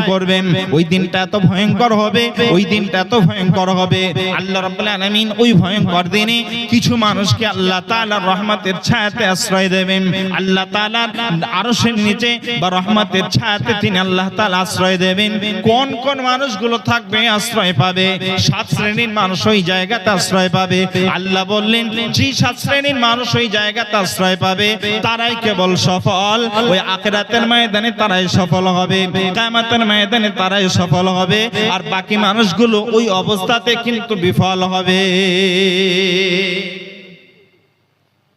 করবেন ওই দিনটা এত ভয়ঙ্কর হবে, ওই দিনটা এত ভয়ঙ্কর হবে। আল্লাহ ওই ভয়ঙ্কর দিনে কিছু মানুষকে আল্লাহ রহমতের ছায়াতে আশ্রয় দেবেন। আল্লাহ নিচে বা রহমতের ছায়াতে তিনি আল্লাহ আশ্রয় দেবেন। কোন কোন মানুষগুলো থাকবে আশ্রয় পাবে? সাত শ্রেণির মানুষ ওই জায়গাতে আশ্রয় পাবে। আল্লাহ বললেন যে সাত শ্রেণির মানুষ ওই জায়গাতে আশ্রয় পাবে। তারাই কেবল সফল। ওই আখিরাতের ময়দানে তারাই সফল হবে। ময়দানে তারাই সফল হবে, আর বাকি মানুষগুলো ওই অবস্থাতে কিন্তু বিফল হবে।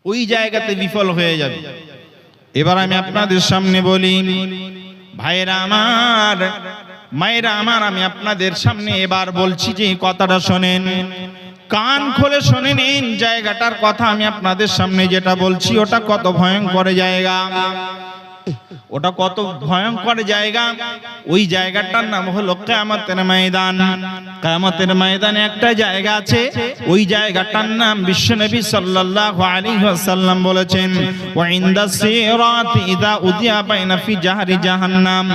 ওই জায়গাতে বিফল হয়ে যাবে। এবার আমি আপনাদের সামনে বলি ভাইরা আমার, মায়েরা আমার, আমি আপনাদের সামনে এবার বলছি যে কথাটা শোনেন। কান খুলে শুনে নিন, জায়গাটার কথা আমি আপনাদের সামনে যেটা বলছি, ওটা কত ভয়ঙ্কর জায়গা। ওটা কত ভয়ঙ্কর জায়গা। ওই জায়গাটার নাম হলো কেয়ামতের ময়দান। কেয়ামতের ময়দানে একটা জায়গা আছে। ওই জায়গাটার নাম বিশ্বনবী সাল্লাল্লাহু আলাইহি ওয়াসাল্লাম বলেছেন ওয়া ইনদা সিরাত ইদা উদিয়া বাইনা ফি জাহরি জাহান্নাম।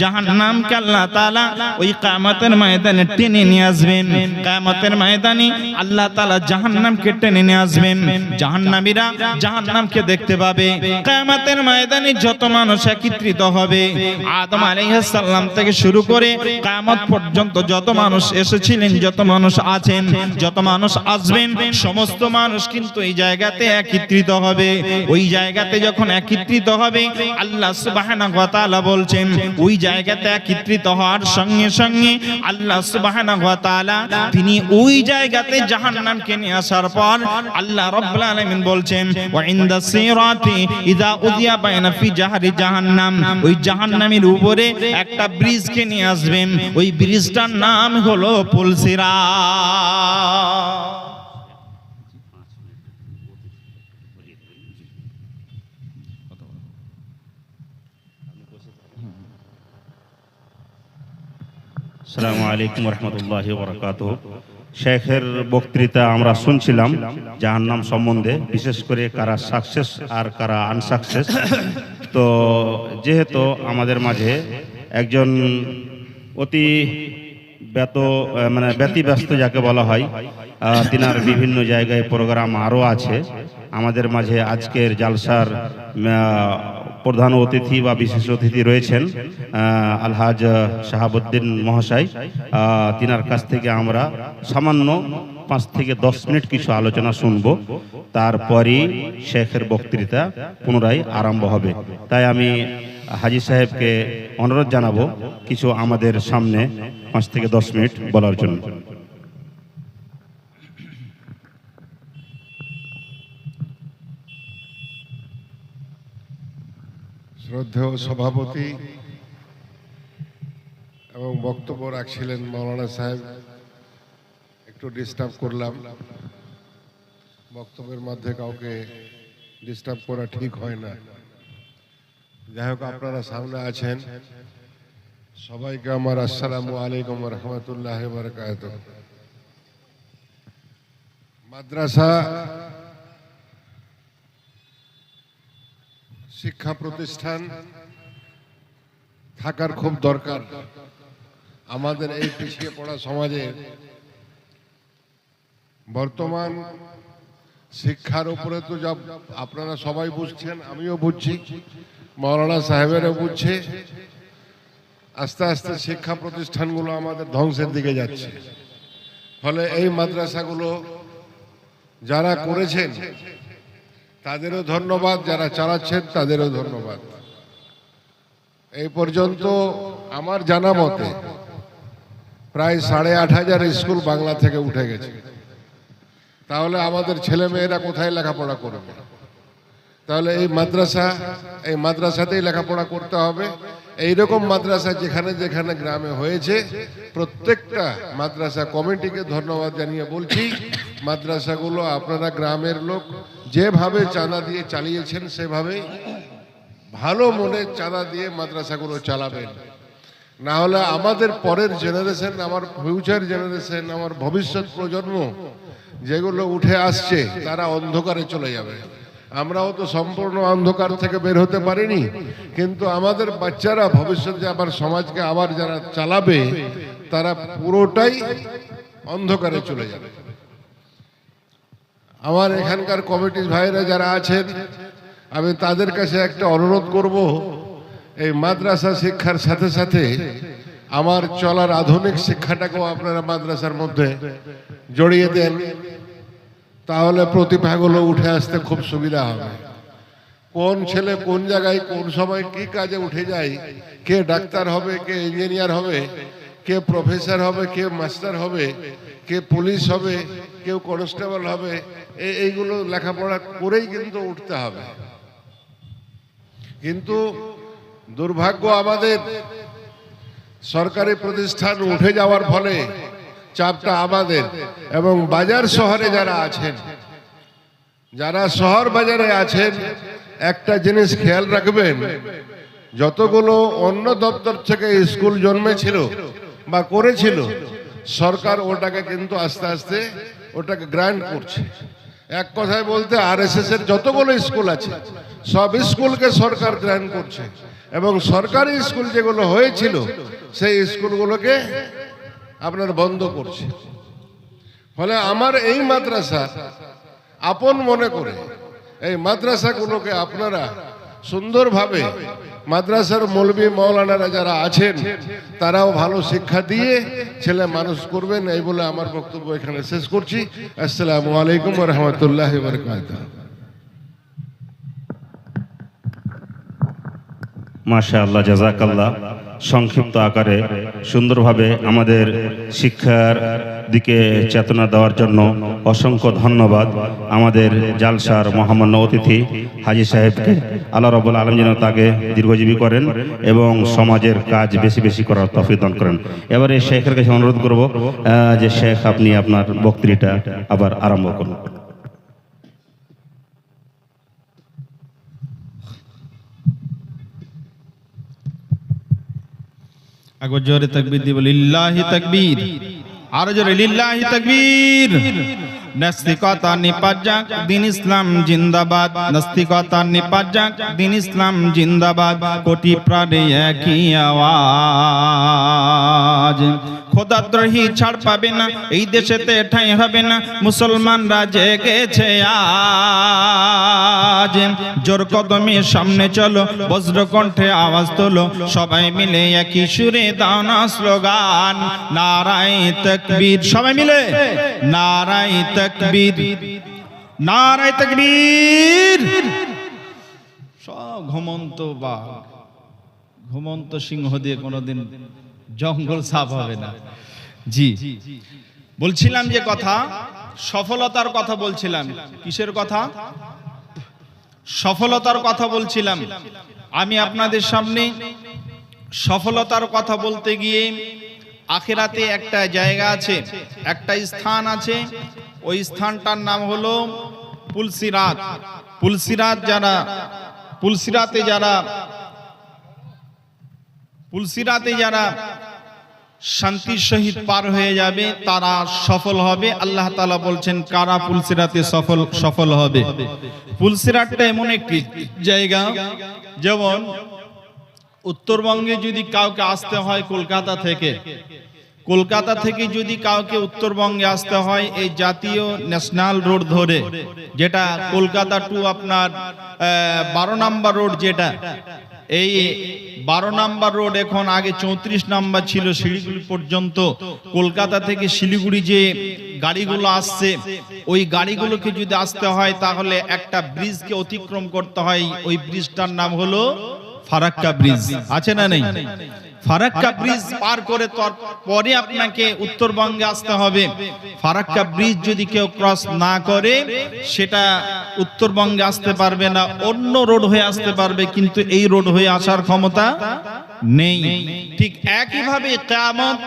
জাহান্নামকে আল্লাহ তাআলা ওই কিয়ামতের ময়দানে টেনে নিয়ে আসবেন। কিয়ামতের ময়দানে আল্লাহ তাআলা জাহান্নামকে টেনে নিয়ে আসবেন। জাহান্নামীরা জাহান্নামকে দেখতে পাবে। কিয়ামতের ময়দানে যত মানুষ একত্রিত হবে। আদম আলাইহিস সালাম থেকে শুরু করে কিয়ামত পর্যন্ত যত মানুষ এসেছিলেন, যত মানুষ আছেন, যত মানুষ আসবেন, সমস্ত মানুষ কিন্তু এই জায়গাতে একত্রিত হবে। ওই জায়গাতে যখন একত্রিত হবে, আল্লাহ সুবহানাহু ওয়া তাআলা বলছেন, ওই জায়গাতে একত্রিত হওয়ার সঙ্গে সঙ্গে আল্লাহ সুবহানাহু ওয়া তাআলা তিনি ওই জায়গাতে জাহান্নামকে নিয়ে আসার পর আল্লাহ রাব্বুল আলামিন বলছেন, ওয়া ইনদা সিরাতি ইদা উদিয়া বাইনা ফি জাহরি জাহান্নাম। ওই জাহান্নামের উপরে একটা ব্রিজকে নিয়ে আসবেন। ওই ব্রিজটার নাম হলো পুলসিরা। আসসালামু আলাইকুম রহমতুল্লাহ বরকাত শেখের বক্তৃতা আমরা শুনছিলাম, যাহার নাম সম্বন্ধে, বিশেষ করে কারা সাকসেস আর কারা আনসাকসেস। তো যেহেতু আমাদের মাঝে একজন অতি ব্যত মানে ব্যতিব্যস্ত যাকে বলা হয় তিনার বিভিন্ন জায়গায় প্রোগ্রাম আরও আছে। আমাদের মাঝে আজকের জালসার প্রধান অতিথি বা বিশেষ অতিথি রয়েছেন আলহাজ শাহাবুদ্দিন মহাশয়। তিনার কাছ থেকে আমরা সামান্য পাঁচ থেকে দশ মিনিট কিছু আলোচনা শুনব। তারপরই শেখের বক্তৃতা পুনরায় আরম্ভ হবে। তাই আমি হাজি সাহেবকে অনুরোধ জানাব কিছু আমাদের সামনে পাঁচ থেকে দশ মিনিট বলার জন্য। শ্রদ্ধেয় সভাপতি এবং বক্তব্য রাখছিলেন মৌলানা সাহেব। একটু ডিস্টার্ব করলাম। বক্তব্যের মধ্যে কাউকে ডিস্টার্ব করা ঠিক হয় না। যাই হোক, আপনারা সামনে আছেন। সবাইকে আমার আসসালামু আলাইকুম রহমতুল্লাহ বরকাত মাদ্রাসা শিক্ষা প্রতিষ্ঠান থাকার খুব দরকার। আমাদের এই পিছিয়ে পড়া সমাজে বর্তমান শিক্ষার উপরে তো যা আপনারা সবাই বুঝছেন, আমিও বুঝছি, মৌলানা সাহেবেরও বুঝছে। আস্তে আস্তে শিক্ষা প্রতিষ্ঠানগুলো আমাদের ধ্বংসের দিকে যাচ্ছে। ফলে এই মাদ্রাসাগুলো যারা করেছেন তাদেরও ধন্যবাদ, যারা চালাচ্ছেন তাদেরও ধন্যবাদ। এই পর্যন্ত আমার জানা মতে প্রায় সাড়ে আট হাজার স্কুল বাংলা থেকে উঠে গেছে। তাহলে আমাদের ছেলে মেয়েরা কোথায় লেখাপড়া করবে? তাহলে এই মাদ্রাসা, এই মাদ্রাসাতেই লেখাপড়া করতে হবে। এইরকম মাদ্রাসা যেখানে যেখানে গ্রামে হয়েছে, প্রত্যেকটা মাদ্রাসা কমিটিকে ধন্যবাদ জানিয়ে বলছি, মাদ্রাসাগুলো আপনারা গ্রামের লোক যেভাবে চাঁদা দিয়ে চালিয়েছেন সেভাবে ভালো মনে চাঁদা দিয়ে মাদ্রাসাগুলো চালাবেন। না হলে আমাদের পরের জেনারেশন আমার ফিউচার জেনারেশন আমার ভবিষ্যৎ প্রজন্ম যেগুলো উঠে আসছে, তারা অন্ধকারে চলে যাবে। আমরাও তো সম্পূর্ণ অন্ধকার থেকে বের হতে পারিনি, কিন্তু আমাদের বাচ্চারা ভবিষ্যতে আবার সমাজকে আবার যারা চালাবে, তারা পুরোটাই অন্ধকারে চলে যাবে। আমার এখানকার কমিটির ভাইরা যারা আছেন, আমি তাদের কাছে একটা অনুরোধ করব, এই মাদ্রাসা শিক্ষার সাথে সাথে আমার চলার আধুনিক শিক্ষাটাকেও আপনারা মাদ্রাসার মধ্যে জড়িয়ে দেন। তাহলে প্রতিভাগুলো উঠে আসতে খুব সুবিধা হবে। কোন ছেলে কোন জায়গায় কোন সময় কি কাজে উঠে যায়, কে ডাক্তার হবে, কে ইঞ্জিনিয়ার হবে, কে প্রফেসর হবে, কে মাস্টার হবে, কে পুলিশ হবে, কেউ কনস্টেবল হবে এইগুলো লেখাপড়া করেই কিন্তু উঠতে হবে। কিন্তু দুর্ভাগ্য আমাদের, সরকারি প্রতিষ্ঠান উঠে যাওয়ার ফলে চাপটা আমাদের এবং বাজার শহরে যারা আছেন, যারা শহর বাজারে আছেন, একটা জিনিস খেয়াল রাখবেন, যতগুলো অন্য দপ্তর থেকে স্কুল জন্মেছিল বা করেছিল, সরকার ওটাকে কিন্তু আস্তে আস্তে ওটাকে গ্র্যান্ড করছে। এক কথায় বলতে আর এর যতগুলো স্কুল আছে, সব স্কুলকে সরকার গ্র্যান্ড করছে এবং সরকারি স্কুল যেগুলো হয়েছিল, সেই স্কুলগুলোকে আপনার বন্ধ করছে। ফলে আমার এই মাদ্রাসা আপন মনে করে, এই মাদ্রাসাগুলোকে আপনারা সুন্দরভাবে মাদ্রাসার মৌলবী মৌলানারা যারা আছেন, তারাও ভালো শিক্ষা দিয়ে ছেলে মানুষ করবেন, এই বলে আমার বক্তব্য এখানে শেষ করছি। আসসালামু আলাইকুম রহমতুল্লাহ বরকাত মাশা আল্লাহ জাজাকাল্লাহ সংক্ষিপ্ত আকারে সুন্দরভাবে আমাদের শিক্ষার দিকে চেতনা দেওয়ার জন্য অসংখ্য ধন্যবাদ আমাদের জালসার মহামান্য অতিথি হাজি সাহেবকে। আল্লাহ রবুল আলম যেন তাকে দীর্ঘজীবী করেন এবং সমাজের কাজ বেশি বেশি করার তফিক দান করেন। এবারে শেখের কাছে অনুরোধ করব যে শেখ আপনি আপনার বক্তৃতা আবার আরম্ভ করুন। একবার জোরে তাকবীর দিব, লিল্লাহি তাকবীর। আর জোরে, লিল্লাহি তাকবীর। নাস্তিকতা যাক দিন ইসলাম জিন্দাবাদ। নাস্তিকতা যাক দিন ইসলাম জিন্দাবাদ। কোটি প্রাণে একই আওয়াজ। খোদাদ্রোহী ছাড় পাবে না, এই দেশেতে ঠাঁই হবে না, মুসলমানরা জেগেছে আজ জোর কদমে সামনে চলো বজ্র কণ্ঠে আওয়াজ তোলো, সবাই মিলে একই সুরে দাও না স্লোগান নারাই তকবীর, সবাই মিলে নারাই তকবীর নারাই তকবীর। সব ঘুমন্ত বাঘ, ঘুমন্ত সিংহ দিয়ে কোনোদিন জঙ্গল সাফ হবে না। জি, বলছিলাম যে কথা, সফলতার কথা বলছিলাম। কিসের কথা? সফলতার কথা বলছিলাম। আমি আপনাদের সামনে সফলতার কথা বলতে গিয়ে আখেরাতে একটা জায়গা আছে, একটা স্থান আছে। ওই স্থানটার নাম হলো পুলসিরাত। পুলসিরাত যারা, পুলসিরাতে যারা পুলসিরাতে যারা শান্তির সহিত পার হয়ে যাবে, তারা সফল হবে। আল্লাহ তালা বলছেন, কারা পুলসিরাতে সফল সফল হবে? পুলসিরাতটা এমন একটি জায়গা, যেমন উত্তরবঙ্গে যদি কাউকে আসতে হয় কলকাতা থেকে কলকাতা থেকে যদি কাউকে উত্তরবঙ্গে আসতে হয় এই জাতীয় ন্যাশনাল রোড ধরে, যেটা কলকাতা টু আপনার বারো নাম্বার রোড যেটা এই বারো নাম্বার রোড এখন আগে চৌত্রিশ নাম্বার ছিল, শিলিগুড়ি পর্যন্ত। কলকাতা থেকে শিলিগুড়ি যে গাড়িগুলো আসছে, ওই গাড়িগুলোকে যদি আসতে হয়, তাহলে একটা ব্রিজকে অতিক্রম করতে হয়। ওই ব্রিজটার নাম হলো ফারাক্কা ব্রিজ। আছে না নেই? ফারাক্কা ব্রিজ পার করে পরে আপনাকে উত্তরবঙ্গে আসতে হবে। ফারাক্কা ব্রিজ যদি কেউ ক্রস না করে সেটা উত্তরবঙ্গে আসতে পারবে না অন্য রোড হয়ে আসতে পারবে কিন্তু এই রোড হয়ে আসার ক্ষমতা নেই। ঠিক একইভাবে কিয়ামত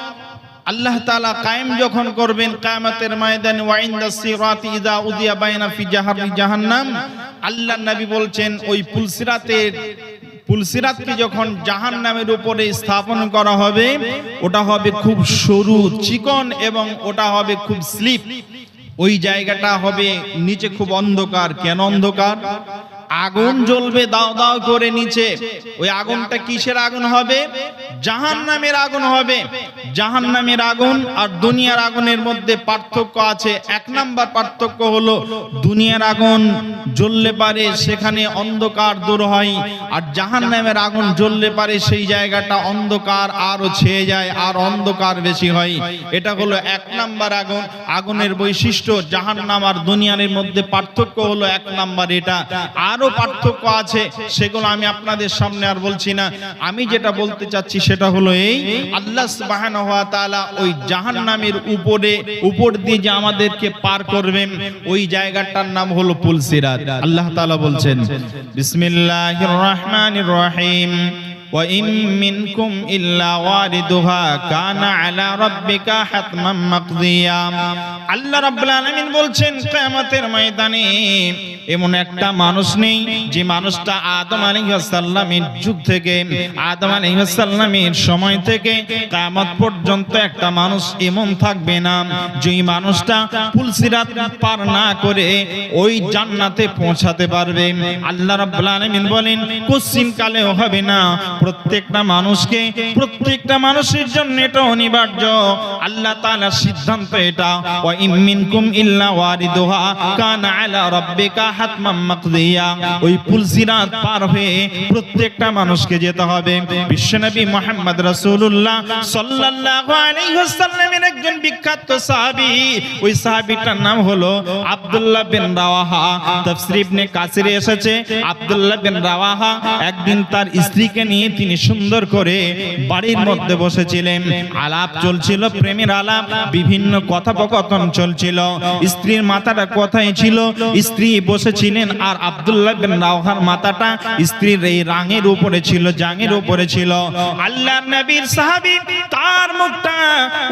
আল্লাহ তাআলা কায়েম যখন করবেন কিয়ামতের ময়দানে ওয়াইন্দা সিরাতি ইদা উদিয়া বাইনা ফি জাহারি জাহান্নাম আল্লাহ নবী বলছেন ওই পুলসিরাতের পুলসিরাতকে যখন জাহান নামের উপরে স্থাপন করা হবে, ওটা হবে খুব সরু চিকন এবং ওটা হবে খুব স্লিপ। ওই জায়গাটা হবে নিচে খুব অন্ধকার। কেন অন্ধকার? আগুন জ্বলবে দাও দাও করে নিচে। ওই আগুনটা কিসের আগুন হবে? জাহান নামের আগুন হবে। জাহান নামের আগুন আর দুনিয়ার আগুনের মধ্যে পার্থক্য আছে। এক নাম্বার পার্থক্য হলো দুনিয়ার আগুন জ্বললে পারে সেখানে অন্ধকার দূর হয়। আর জাহান নামের আগুন জ্বললে পারে সেই জায়গাটা অন্ধকার আরও ছেয়ে যায় আর অন্ধকার বেশি হয়। এটা হলো এক নাম্বার আগুন। আগুনের বৈশিষ্ট্য জাহান নাম আর দুনিয়ার মধ্যে পার্থক্য হলো এক নাম্বার। এটা আরো পার্থক্য আছে সেগুলো আমি আপনাদের সামনে আর বলছি না আমি যেটা বলতে চাচ্ছি সেটা হলো এই আল্লাহ সুবহানাহু ওয়া তাআলা ওই জাহান্নামের উপরে উপর দিয়ে যে আমাদেরকে পার করবেন ওই জায়গাটার নাম হলো পুলসিরাত আল্লাহ তাআলা বলছেন বিসমিল্লাহির রহমানির রহিম وإن منكم إلا واردها كان على ربك حتما مقضيا আল্লাহ রাব্বুল আলামিন বলছেন কিয়ামতের ময়দানে এমন একটা মানুষ নেই যে মানুষটা আদম আলাইহিস সালামের যুগ থেকে, আদম আলাইহিস সালামের সময় থেকে কিয়ামত পর্যন্ত একটা মানুষ এমন থাকবে না যেই মানুষটা পুলসিরাত পার না করে ওই জান্নাতে পৌঁছাতে পারবে। আল্লাহ রাব্বুল আলামিন বলেন, কোশ্চিন কালেও হবে না। প্রত্যেকটা মানুষকে, প্রত্যেকটা মানুষের জন্য এটা অনিবার্য। আল্লাহ তাআলার সিদ্ধান্ত এটা। ওয়া ইমিনকুম ইল্লা ওয়ারিদুহা। কানা আলা রাব্বিকা হাতমান মাকদিয়া, ওই পার হয়ে প্রত্যেকটা মানুষকে যেতে হবে। বিশ্বনবী মুহাম্মদ রাসূলুল্লাহ সাল্লাল্লাহু আলাইহি ওয়াসাল্লামের একজন বিখ্যাত সাহাবী, ওই সাহাবীটার নাম হলো আব্দুল্লাহ বিন রাওয়াহা। তাফসীর ইবনে এসেছে, আব্দুল্লাহ বিন রাওয়াহা একদিন তার স্ত্রীকে নিয়ে তিনি সুন্দর করে বাড়ির মধ্যে বসেছিলেন। আলাপ চলছিল, প্রেমের আলাপ, বিভিন্ন কথোপকথন চলছিল। স্ত্রীর মাথাটা কোথায় ছিল? স্ত্রী বসেছিলেন আর আব্দুল্লাহ বিন রাওহার মাথাটা স্ত্রীর এই রাঙের উপরে ছিল, জাঙের উপরে ছিল। আল্লাহ নবীর সাহাবী মুখটা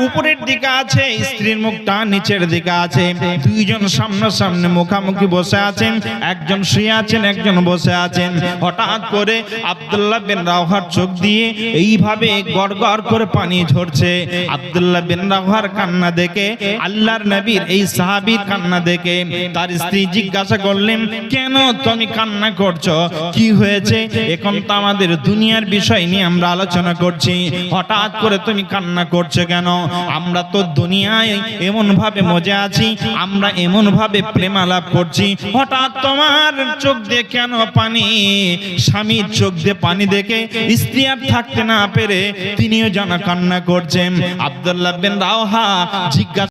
উপরের দিকে আছে, স্ত্রীর মুখটা নিচের দিকে আছে। দুইজন সামনাসামনি মুখামুখি বসে আছেন, একজন শুয়ে আছেন, একজন বসে আছেন। হঠাৎ করে আব্দুল্লাহ বিন রাওহার চোখ দিয়ে এইভাবে গড় গড় করে পানি ঝরছে। আব্দুল্লাহ বিন রাওহার কান্না দেখে, আল্লাহর নবীর এই সাহাবীর কান্না দেখে। তার স্ত্রী জিজ্ঞাসা করলেন, কেন তুমি কান্না করছ? কি হয়েছে? এখন তো আমাদের দুনিয়ার বিষয় নিয়ে আমরা আলোচনা করছি। হঠাৎ করে তুমি কান্না করছ কেন? আমরা তো দুনিয়ায় এমন ভাবে মজা আছি, আমরা এমন ভাবে প্রেমালাপ করছি। হঠাৎ তোমার চোখ দিয়ে কেন পানি? স্বামীর চোখ দিয়ে পানি দেখে স্ত্রী আর থাকতে না পেরে তিনিও যেন কান্না করছেন। আব্দুল্লাহ বিন রাওহা জিজ্ঞাসা